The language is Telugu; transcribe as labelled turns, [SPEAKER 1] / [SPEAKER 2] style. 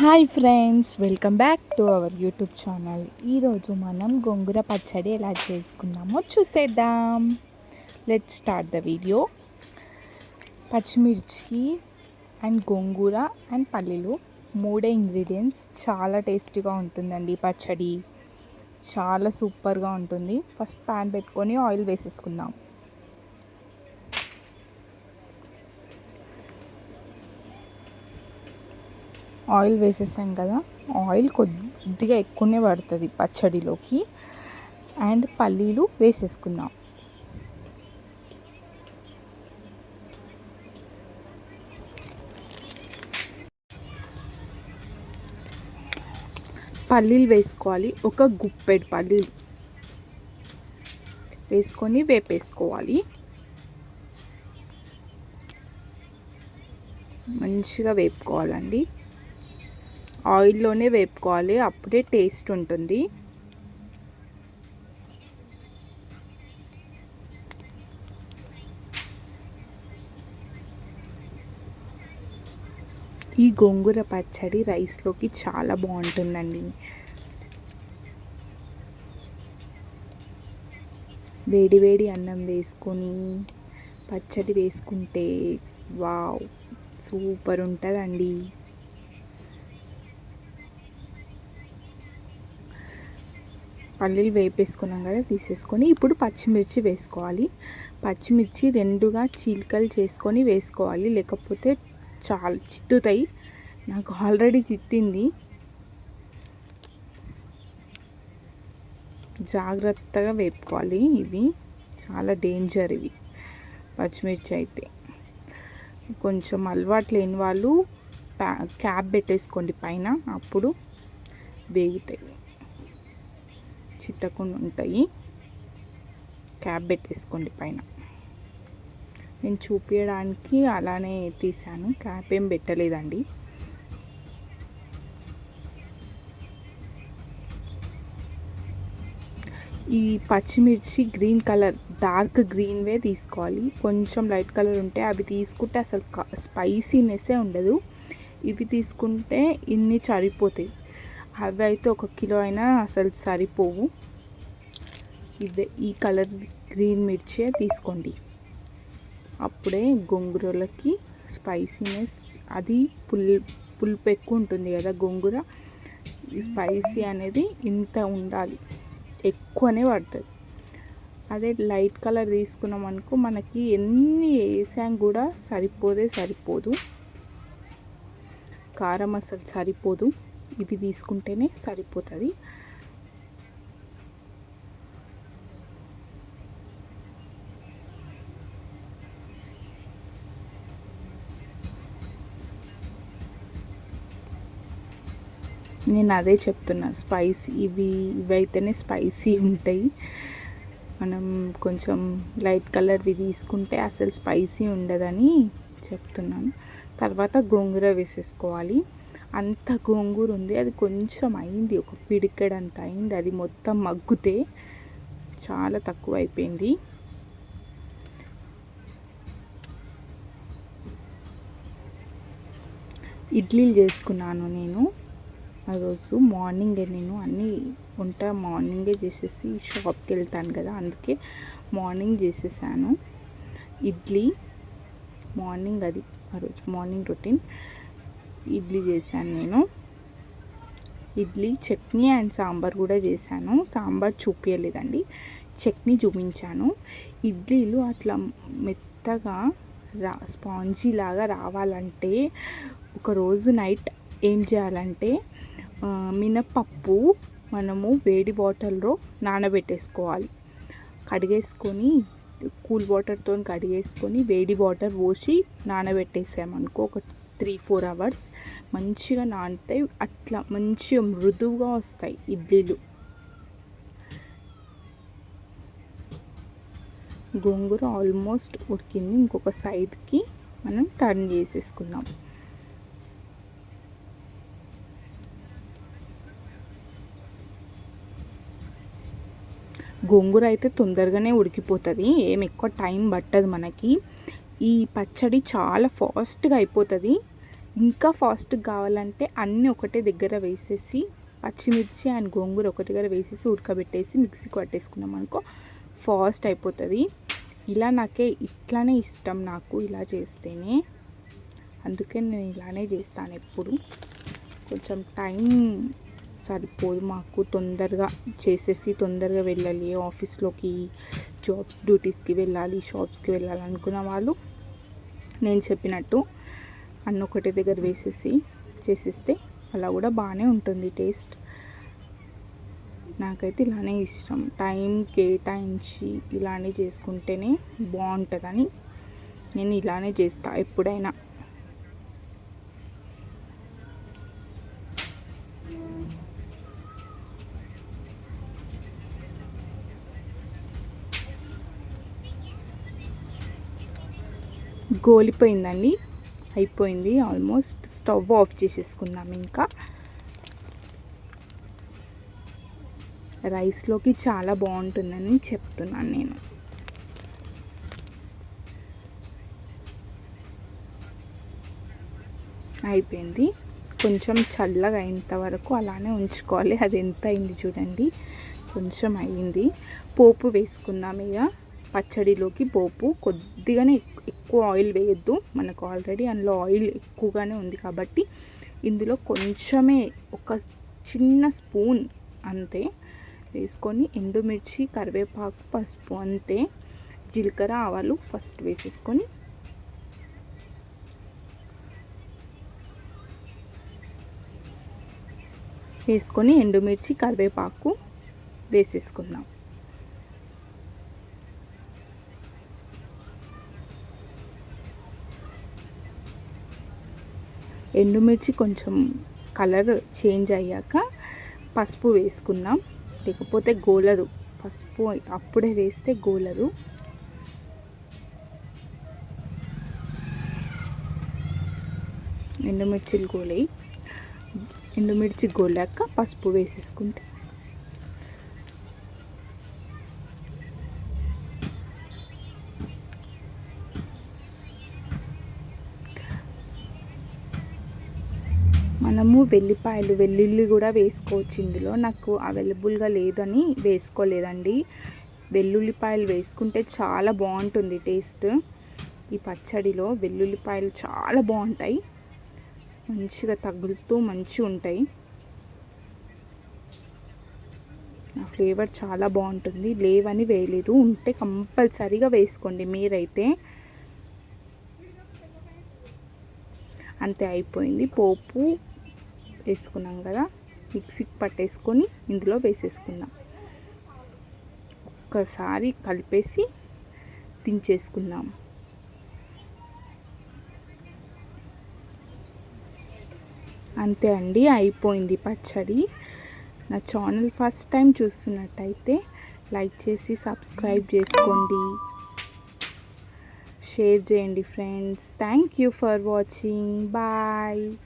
[SPEAKER 1] Hi friends welcome back to our YouTube channel. ఈరోజు మనం గోంగూర పచ్చడి ఎలా చేసుకుందామో చూసేద్దాం. లెట్ స్టార్ట్ ద వీడియో పచ్చిమిర్చి అండ్ గోంగూర అండ్ పల్లీలు మూడే ఇంగ్రీడియంట్స్ చాలా టేస్టీగా ఉంటుందండి పచ్చడి. చాలా సూపర్గా ఉంటుంది. ఫస్ట్ ప్యాన్ పెట్టుకొని ఆయిల్ వేసేసుకుందాం. ఆయిల్ వేసేసాం కదా ఆయిల్ కొద్దిగా ఎక్కువనే పడుతుంది పచ్చడిలోకి. అండ్ పల్లీలు వేసేసుకుందాం. పల్లీలు వేసుకోవాలి ఒక గుప్పెడు పల్లీలు వేసుకొని వేపేసుకోవాలి. మంచిగా వేపుకోవాలండి. ఆయిల్లోనే వేపుకోవాలి అప్పుడే టేస్ట్ ఉంటుంది. ఈ గోంగూర పచ్చడి రైస్లోకి చాలా బాగుంటుందండి. వేడి వేడి అన్నం వేసుకొని పచ్చడి వేసుకుంటే వావ్ సూపర్ ఉంటుందండి. పల్లీలు వేపేసుకున్నాం కదా తీసేసుకొని ఇప్పుడు పచ్చిమిర్చి వేసుకోవాలి. పచ్చిమిర్చి రెండుగా చీలికలు చేసుకొని వేసుకోవాలి లేకపోతే చాలా చిత్తుతాయి. నాకు ఆల్రెడీ చిత్తింది. జాగ్రత్తగా వేపుకోవాలి ఇవి. చాలా డేంజర్ ఇవి పచ్చిమిర్చి అయితే. కొంచెం అలవాటు లేని వాళ్ళు క్యాప్ పెట్టేసుకోండి పైన అప్పుడు వేగుతాయి. చిత్తకుండా ఉంటాయి క్యాప్ పెట్టేసుకోండి పైన. నేను చూపించడానికి అలానే తీసాను క్యాప్ ఏం పెట్టలేదండి. ఈ పచ్చిమిర్చి గ్రీన్ కలర్ డార్క్ గ్రీన్వే తీసుకోవాలి. కొంచెం లైట్ కలర్ ఉంటే అవి తీసుకుంటే అసలు స్పైసీనెస్సే ఉండదు. ఇవి తీసుకుంటే ఇన్ని చరిపోతాయి అవి అయితే ఒక కిలో అయినా అసలు సరిపోవు. ఇవే ఈ కలర్ గ్రీన్ మిర్చే తీసుకోండి. అప్పుడే గోంగూరలకి స్పైసీనెస్ అది పుల్ పులుపు ఎక్కువ ఉంటుంది కదా గోంగూర స్పైసీ అనేది ఇంత ఉండాలి. ఎక్కువనే పడుతుంది. అదే లైట్ కలర్ తీసుకున్నాం అనుకో మనకి ఎన్ని వేసాం కూడా సరిపోదే సరిపోదు. కారం అసలు సరిపోదు. ఇవి తీసుకుంటేనే సరిపోతుంది. నేను అదే చెప్తున్నా స్పైసీ ఇవి ఇవైతేనే స్పైసీ ఉంటాయి. మనం కొంచెం లైట్ కలర్వి తీసుకుంటే అసలు స్పైసీ ఉండదని చెప్తున్నాను. తర్వాత గోంగూర వేసేసుకోవాలి. అంత గోంగూర ఉంది. అది కొంచెం అయింది. ఒక పిడికెడంత అయింది. అది మొత్తం మగ్గుతే చాలా తక్కువ అయిపోయింది ఇడ్లీలు చేసుకున్నాను నేను. ఆ రోజు మార్నింగే నేను అన్నీ వంట మార్నింగే చేసేసి షాప్కి వెళ్తాను కదా అందుకే మార్నింగ్ చేసేసాను. ఇడ్లీ మార్నింగ్ అది ఆ రోజు మార్నింగ్ రొటీన్. ఇడ్లీ చేశాను నేను. ఇడ్లీ చట్నీ అండ్ సాంబార్ కూడా చేశాను. సాంబార్ చూపించలేదండి చట్నీ చూపించాను. ఇడ్లీలు అట్లా మెత్తగా రా స్పాంజీ లాగా రావాలంటే ఒకరోజు నైట్ ఏం చేయాలంటే మినపప్పు మనము వేడి వాటర్లో నానబెట్టేసుకోవాలి. కడిగేసుకొని కూల్ వాటర్తో కడిగేసుకొని వేడి వాటర్ పోసి నానబెట్టేసామనుకో ఒక త్రీ ఫోర్ అవర్స్ మంచిగా నానుతాయి. అట్లా మంచిగా మృదువుగా వస్తాయి ఇడ్లీలు. గోంగూర ఆల్మోస్ట్ ఉడికింది. ఇంకొక సైడ్కి మనం టర్న్ చేసేసుకుందాం. గోంగూర అయితే తొందరగానే ఉడికిపోతుంది. ఏం ఎక్కువ టైం పట్టదు మనకి. ఈ పచ్చడి చాలా ఫాస్ట్గా అయిపోతుంది. ఇంకా ఫాస్ట్ కావాలంటే అన్నీ ఒకటే దగ్గర వేసేసి పచ్చిమిర్చి అండ్ గోంగూర ఒక దగ్గర వేసేసి ఉడకబెట్టేసి మిక్సీకి పట్టేసుకున్నాం అనుకో ఫాస్ట్ అయిపోతుంది. ఇలా నాకే ఇట్లానే ఇష్టం నాకు ఇలా చేస్తేనే. అందుకే నేను ఇలానే చేస్తాను ఎప్పుడు. కొంచెం టైం సరిపోదు మాకు తొందరగా చేసేసి తొందరగా వెళ్ళాలి ఆఫీస్లోకి జాబ్స్ డ్యూటీస్కి వెళ్ళాలి షాప్స్కి వెళ్ళాలి అనుకున్న వాళ్ళు నేను చెప్పినట్టు అన్న ఒకటి దగ్గర వేసేసి చేసేస్తే అలా కూడా బాగానే ఉంటుంది టేస్ట్. నాకైతే ఇలానే ఇష్టం. టైం కేటాయించి ఇలానే చేసుకుంటేనే బాగుంటుందని నేను ఇలానే చేస్తా ఎప్పుడైనా. గోలిపోయిందండి. అయిపోయింది ఆల్మోస్ట్ స్టవ్ ఆఫ్ చేసేసుకుందాం ఇంకా. రైస్లోకి చాలా బాగుంటుందని చెప్తున్నాను నేను. అయిపోయింది. కొంచెం చల్లగా అయినంత వరకు అలానే ఉంచుకోవాలి. అది ఎంత అయింది చూడండి. కొంచెం అయింది పోపు వేసుకుందాం ఇక. పచ్చడిలోకి పోపు. కొద్దిగానే ఎక్కువ ఆయిల్ వేయొద్దు. మనకు ఆల్రెడీ అందులో ఆయిల్ ఎక్కువగానే ఉంది కాబట్టి ఇందులో కొంచెమే ఒక చిన్న స్పూన్ అంతే వేసుకొని ఎండుమిర్చి కరివేపాకు పసుపు అంతే జీలకర్ర ఆవాలు ఫస్ట్ వేసేసుకొని వేసుకొని ఎండుమిర్చి కరివేపాకు వేసేసుకుందాం. ఎండుమిర్చి కొంచెం కలర్ చేంజ్ అయ్యాక పసుపు వేసుకుందాం. లేకపోతే గోలదు. పసుపు అప్పుడే వేస్తే గోలదు. ఎండుమిర్చిలు గోలయి. ఎండుమిర్చి గోలాక పసుపు వేసేసుకుంటే మనము వెల్లిపాయలు వెల్లుల్లి కూడా వేసుకోవచ్చు ఇందులో. నాకు అవైలబుల్గా లేదని వేసుకోలేదండి. వెల్లుల్లిపాయలు వేసుకుంటే చాలా బాగుంటుంది టేస్ట్. ఈ పచ్చడిలో వెల్లుల్లిపాయలు చాలా బాగుంటాయి. మంచిగా తగులుతూ మంచిగా ఉంటాయి. ఆ ఫ్లేవర్ చాలా బాగుంటుంది. లేవని వేయలేదు. ఉంటే కంపల్సరీగా వేసుకోండి మీరైతే. అంతే అయిపోయింది. పోపు వేసుకున్నాం కదా. మిక్సీకి పట్టేసుకొని ఇందులో వేసేసుకుందాం. ఒక్కసారి కలిపేసి దించేసుకుందాం. అంతే అండి అయిపోయింది పచ్చడి. నా ఛానల్ ఫస్ట్ టైం చూస్తున్నట్టయితే లైక్ చేసి సబ్స్క్రైబ్ చేసుకోండి. షేర్ చేయండి friends. Thank you for watching. Bye.